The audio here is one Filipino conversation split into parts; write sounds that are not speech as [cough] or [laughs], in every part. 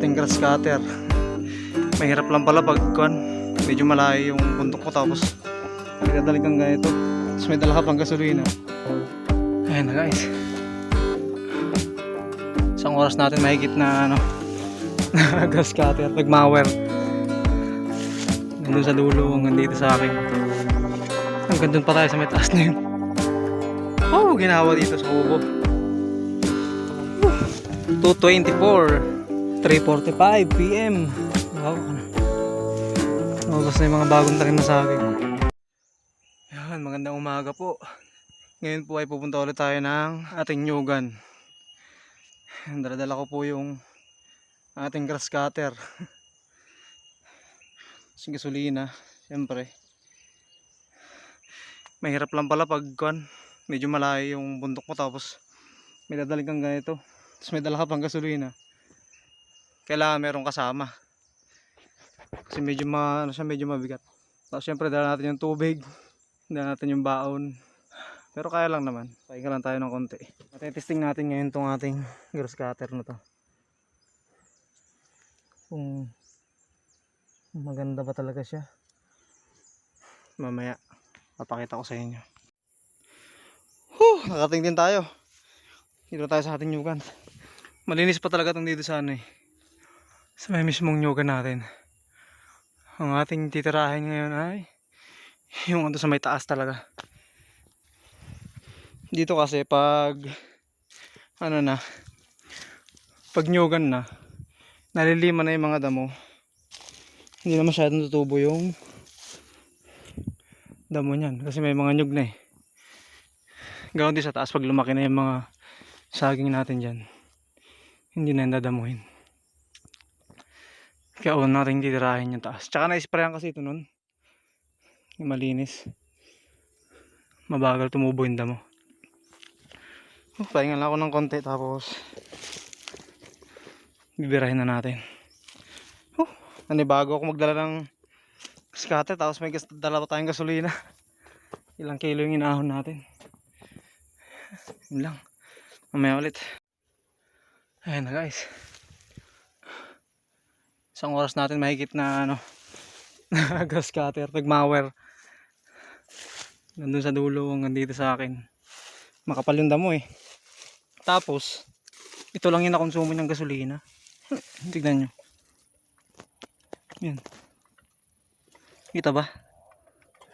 ating grass cutter. Mahirap lang pala pag kuan, medyo malayo yung bundok ko tapos may dadalik kang ganito. Tapos may dala ka gasolina. Ayan na guys. Isang oras natin mahigit na ano, [laughs] grass cutter, nagmower. Nandun sa dulo, hanggang dito sa akin. Hanggang dun pa tayo sa may taas na yun. Oh, ginawa dito sa kubo. 2.24 3.45 p.m. Wow. Lumabas na yung mga bagong tanim na sa akin. Yan, magandang umaga po. Ngayon po ay pupunta ulit tayo ng ating nyugan. Daladala ko po yung ating grass cutter. [laughs] Yung gasolina, siyempre. Mahirap lang pala pag kuan, medyo malayo yung bundok mo tapos may dadaling kang ganito. Tapos may dala ka pang gasolina. Kailangan merong kasama. Kasi medyo ma, ano siya, medyo mabigat. Tapos syempre dala natin yung tubig. Dala natin yung baon. Pero kaya lang naman. Pahinga lang tayo ng konti. Matitesting natin ngayon tong ating grass cutter na to. Kung maganda ba talaga siya. Mamaya, papakita ko sa inyo. Huh, nakating din tayo. Dito tayo sa ating nyugan. Malinis pa talaga itong dito sa ano eh. Sa may mismong nyugan natin. Ang ating titirahin ngayon ay yung ano sa may taas talaga. Dito kasi pag ano na pag nyugan na nalilima na yung mga damo hindi na masyadong tutubo yung damo niyan kasi may mga nyug na eh. Gawin din sa taas pag lumaki na yung mga saging natin dyan. Hindi na yung dadamuhin. Kaya una natin titirahin yung taas. Tsaka na-sprayan kasi ito nun. Yung malinis. Mabagal tumubo yung damo. Oh, pahinga lang ako ng konti tapos bibirahin na natin. Oh, nanibago ako magdala ng scatter tapos may dala pa tayong gasolina. [laughs] Ilang kilo yung inahon natin. Yun lang. Mamaya ulit. Ayan na guys. Isang oras natin mahigit na ano [laughs] grass cutter, nagmower. Nandun sa dulo hanggang dito sa akin. Makapal yung damo eh. Tapos, ito lang yung nakonsumo ng gasolina. [laughs] Tignan nyo. Yan. Kita ba?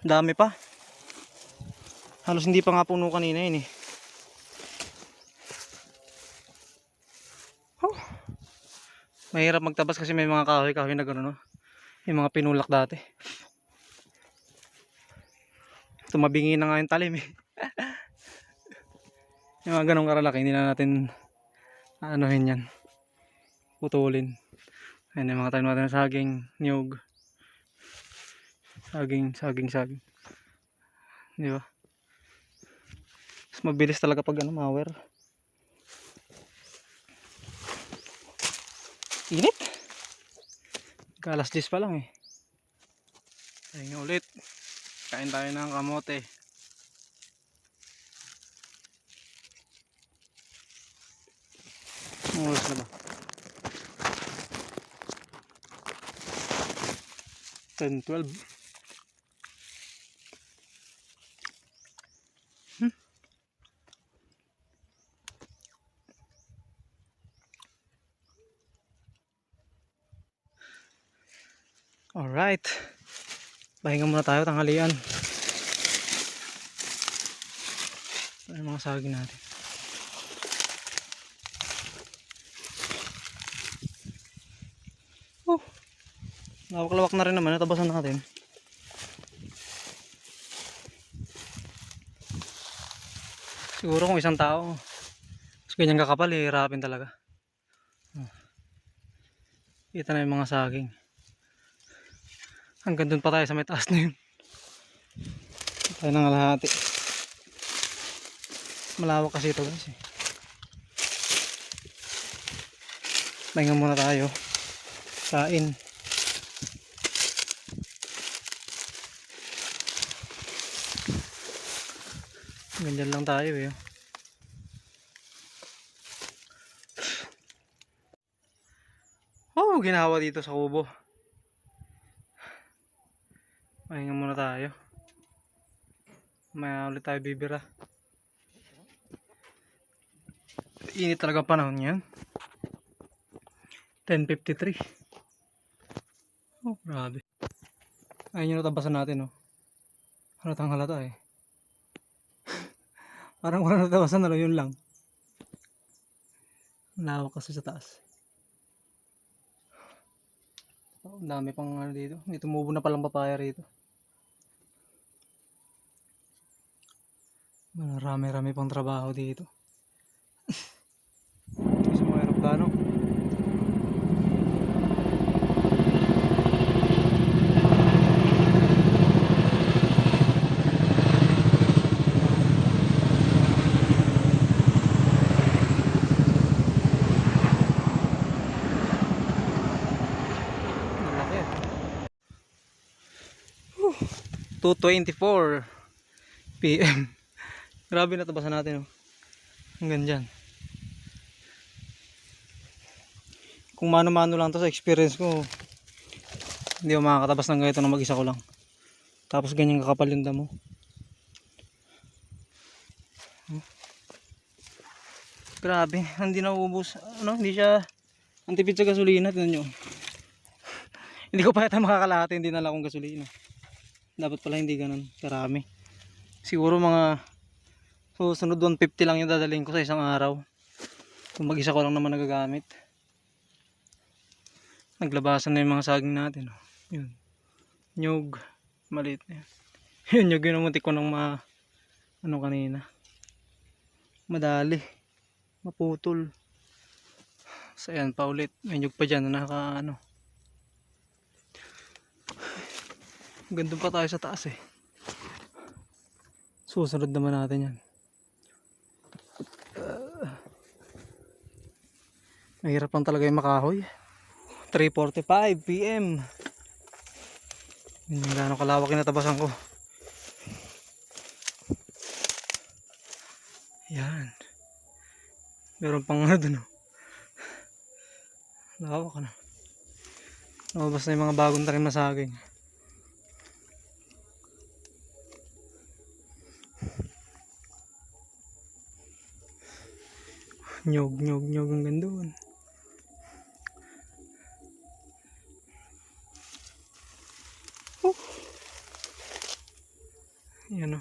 Dami pa. Halos hindi pa nga puno kanina yun eh. Mahirap magtabas kasi may mga kahoy-kahoy na gano'n, no? Yung mga pinulak dati. Tumabingi na nga yung talim, eh. [laughs] yung mga ganong karalaki, hindi na natin aanohin yan. Putulin. Ayan yung mga tanim natin ng saging, niyog. Saging, saging, saging. Di ba? Mas mabilis talaga pag ano, mower. Init. Kalas 10 pa lang eh. Ayun ulit. Kain tayo ng kamote. Oras na ba? 10, 12. Alright. Pahinga muna tayo tanghalian. Yung mga saging natin. Oh. Lawak-lawak na rin naman. Natabasan natin. Siguro kung isang tao. Mas ganyan kakapal eh. Hirapin talaga. Oh. Kita na yung mga saging. Hanggang dun pa tayo sa may taas na yun. Tayo ng alahati. Malawak kasi ito guys eh. Muna tayo. Kain. Ganyan lang tayo eh. Oh, ginawa dito sa kubo. Pahinga muna tayo. Maya ulit tayo bibira. Init talaga panahon yan. 10.53. Oh, grabe. Ayun yung natabasan natin, oh. Halatang halata eh. [laughs] Parang wala natabasan na yun lang. Lawak kasi sa taas. Oh, dami pang ano dito. May tumubo na palang papaya rito. Marami-rami pang trabaho dito. [laughs] Ito sa mga aeroplano. Malaki. Whew. 2.24 PM. Grabe natabasan natin. Oh. Hanggang dyan. Kung mano-mano lang to sa experience ko, hindi ako makakatabas ng ganito na mag-isa ko lang. Tapos ganyan kakapal yung damo. Oh. Grabe, hindi na ubos. Ano, hindi siya ang tipid sa gasolina. Tignan nyo. [laughs] hindi ko pa yata makakalahati, hindi na lang akong gasolina. Dapat pala hindi ganun karami. Siguro mga susunod 150 lang yung dadalhin ko sa isang araw. Kung mag-isa ko lang naman nagagamit. Naglabasan na yung mga saging natin. Oh. Yun. Nyug. Maliit yun. [laughs] Yun yung ginumuntik ko ng ma... Ano kanina. Madali. Maputol. So ayan pa ulit. May nyug pa dyan na naka ano. Gandun pa tayo sa taas eh. Susunod naman natin yan. Mahirap lang talaga yung makahoy. 3.45 PM. Yung gano'ng kalawak yung natabasan ko. Yan. Meron pang ano dun. oh. Lawak ano. Lumabas na yung mga bagong tanim na saging. Nyog, nyog, nyog ang gandun. Yan o.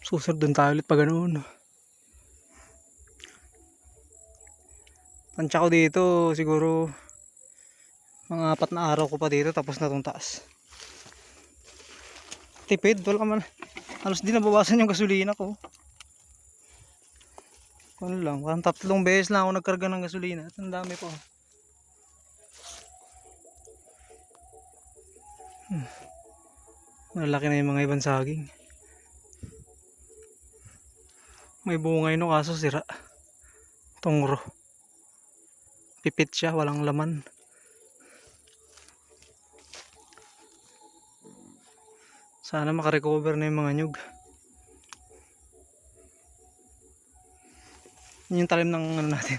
Susunod dun tayo ulit pag ganoon. Tansya ko dito siguro mga apat na araw ko pa dito tapos na tong taas. Tipid, wala ka man. Halos di nabawasan yung gasolina ko. Ano lang, parang tatlong beses lang ako nagkarga ng gasolina. At ang dami pa. Malaki na yung mga ibang saging. May bungay no kaso sira. Tungro. Pipit siya, walang laman. Sana makarecover na yung mga nyug. Yun yung talim ng ano natin.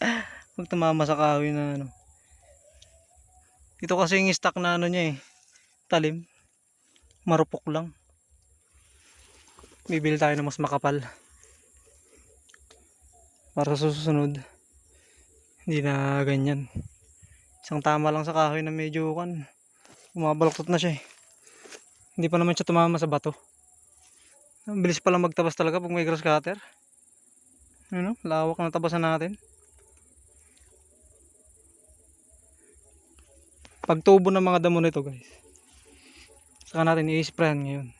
[laughs] Huwag tumama sa kahoy na ano. Ito kasi yung stock na ano niya eh. Talim. Marupok lang. Bibili tayo ng mas makapal. Para sa susunod. Hindi na ganyan. Isang tama lang sa kahoy na medyo kan. Umabaloktot na siya eh. Hindi pa naman siya tumama sa bato. Ang bilis pala magtabas talaga pag may grass cutter. Ano, lawak na tabasan natin. Pagtubo ng mga damo nito guys. Saka natin i-sprayan ngayon.